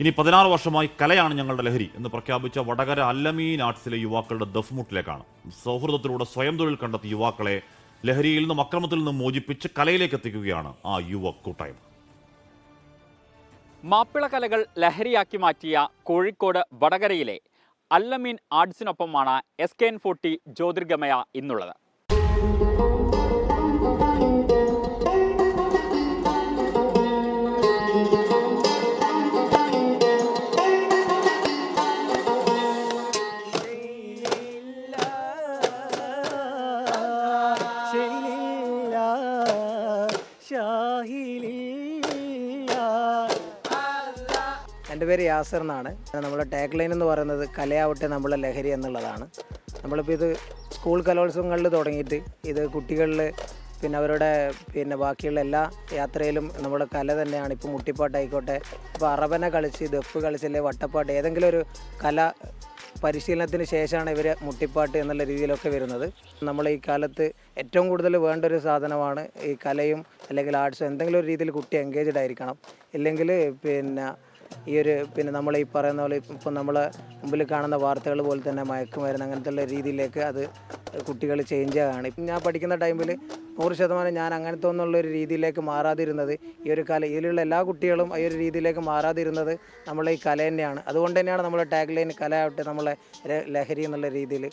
ഇനി പതിനാറ് വർഷമായി കലയാണ് ഞങ്ങളുടെ ലഹരി എന്ന് പ്രഖ്യാപിച്ച വടകര അല്ലമീൻ ആർട്സിലെ യുവാക്കളുടെ ദഫ്മുട്ടിലേക്കാണ്. സൗഹൃദത്തിലൂടെ സ്വയം തൊഴിൽ കണ്ടെത്തിയ യുവാക്കളെ ലഹരിയിൽ നിന്നും അക്രമത്തിൽ നിന്നും മോചിപ്പിച്ച് കലയിലേക്ക് എത്തിക്കുകയാണ് ആ യുവ കൂട്ടായ്മ. മാപ്പിള കലകൾ ലഹരിയാക്കി മാറ്റിയ കോഴിക്കോട് വടകരയിലെ അല്ലമീൻ ആർട്സിനൊപ്പമാണ് S K N forty Jyothirgamaya ഇന്നുള്ളത്. എന്റെ പേര് യാസർ എന്നാണ്. നമ്മുടെ ടാഗ് ലൈൻ എന്ന് പറയുന്നത് കലയാവട്ടെ നമ്മളെ ലഹരി എന്നുള്ളതാണ്. നമ്മളിപ്പോൾ ഇത് സ്കൂൾ കലോത്സവങ്ങളിൽ തുടങ്ങിയിട്ട് ഇത് കുട്ടികളിൽ പിന്നെ അവരുടെ പിന്നെ ബാക്കിയുള്ള എല്ലാ യാത്രയിലും നമ്മുടെ കല തന്നെയാണ് ഇപ്പോൾ മുട്ടിപ്പാട്ടായിക്കോട്ടെ. ഇപ്പോൾ അറബന കളിച്ച് ദഫ് കളിച്ചല്ലേ വട്ടപ്പാട്ട് ഏതെങ്കിലും ഒരു കല പരിശീലനത്തിന് ശേഷമാണ് ഇവർ മുട്ടിപ്പാട്ട് എന്നുള്ള രീതിയിലൊക്കെ വരുന്നത്. നമ്മൾ ഈ കാലത്ത് ഏറ്റവും കൂടുതൽ വേണ്ട ഒരു സാധനമാണ് ഈ കലയും അല്ലെങ്കിൽ ആർട്സും എന്തെങ്കിലും ഒരു രീതിയിൽ കുട്ടി എൻഗേജ്ഡ് ആയിരിക്കണം. ഇല്ലെങ്കിൽ പിന്നെ ഈ ഒരു പിന്നെ നമ്മൾ ഈ പറയുന്ന പോലെ ഇപ്പം നമ്മൾ മുമ്പിൽ കാണുന്ന വാർത്തകൾ പോലെ തന്നെ മയക്കുമരുന്ന് അങ്ങനത്തെ രീതിയിലേക്ക് അത് കുട്ടികൾ ചേഞ്ച് ആകാണ്. ഇപ്പം ഞാൻ പഠിക്കുന്ന ടൈമിൽ നൂറ് ശതമാനം ഞാൻ അങ്ങനത്തെ ഒന്നുള്ള ഒരു രീതിയിലേക്ക് മാറാതിരുന്നത് ഈ ഒരു കല ഇതിലുള്ള എല്ലാ കുട്ടികളും ഈ ഒരു രീതിയിലേക്ക് മാറാതിരുന്നത് നമ്മളെ ഈ കല തന്നെയാണ്. അതുകൊണ്ട് തന്നെയാണ് നമ്മളെ ടാഗ് ലൈൻ കല ആവട്ടെ നമ്മളെ ലഹരി എന്നുള്ള രീതിയിൽ.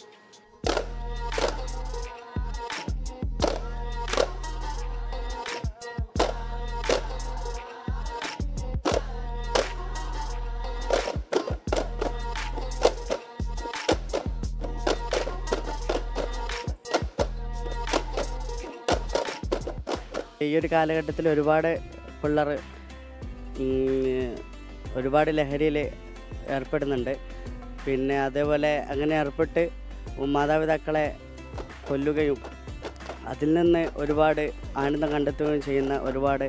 ഈ ഒരു കാലഘട്ടത്തിൽ ഒരുപാട് പിള്ളേർ ഒരുപാട് ലഹരിയിൽ ഏർപ്പെടുന്നുണ്ട്. പിന്നെ അതേപോലെ അങ്ങനെ ഏർപ്പെട്ട് മാതാപിതാക്കളെ കൊല്ലുകയും അതിൽ നിന്ന് ഒരുപാട് ആനന്ദം കണ്ടെത്തുകയും ചെയ്യുന്ന ഒരുപാട്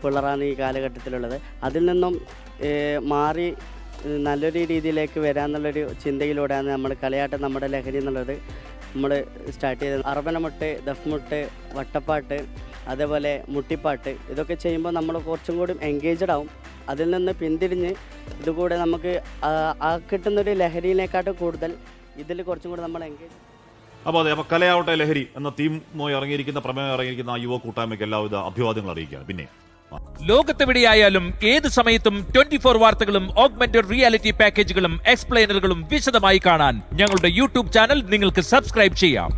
പിള്ളേരാണ് ഈ കാലഘട്ടത്തിലുള്ളത്. അതിൽ നിന്നും മാറി നല്ലൊരു രീതിയിലേക്ക് വരാമെന്നുള്ളൊരു ചിന്തയിലൂടെയാണ് നമ്മൾ കളിയാട്ടം നമ്മുടെ ലഹരി എന്നുള്ളത് നമ്മൾ സ്റ്റാർട്ട് ചെയ്തത്. അറബനമുട്ട് ദഫ്മുട്ട് വട്ടപ്പാട്ട് അതേപോലെ മുട്ടിപ്പാട്ട് ഇതൊക്കെ ചെയ്യുമ്പോൾ നമ്മൾ കുറച്ചും കൂടി എൻഗേജഡ് ആവും. അതിൽ നിന്ന് പിന്തിരിഞ്ഞ് ഇതുകൂടെ നമുക്ക് ആ- കിട്ടുന്നൊരു ലഹരിയിലേക്കാട്ട് കൂടുതൽ ഇതിൽ കുറച്ചും കൂടി നമ്മൾ എൻഗേജ് അപ്പോൾ അതെ അപ്പോൾ കലയാവട്ടെ ലഹരി എന്ന തീമുമായി ഇറങ്ങിയിരിക്കുന്ന പ്രമേയം ഇറങ്ങിയിരിക്കുന്ന ആ യുവ കൂട്ടായ്മയ്ക്ക് എല്ലാവിധ അഭിവാദ്യങ്ങൾ അറിയിക്കുകയാണ്. പിന്നെ ലോകത്തെവിടെയായാലും ഏത് സമയത്തും ട്വന്റി ഫോർ വാർത്തകളും ഓഗ്മെന്റഡ് റിയാലിറ്റി പാക്കേജുകളും എക്സ്പ്ലെയിനറുകളും വിശദമായി കാണാൻ ഞങ്ങളുടെ യൂട്യൂബ് ചാനൽ നിങ്ങൾക്ക് സബ്സ്ക്രൈബ് ചെയ്യാം.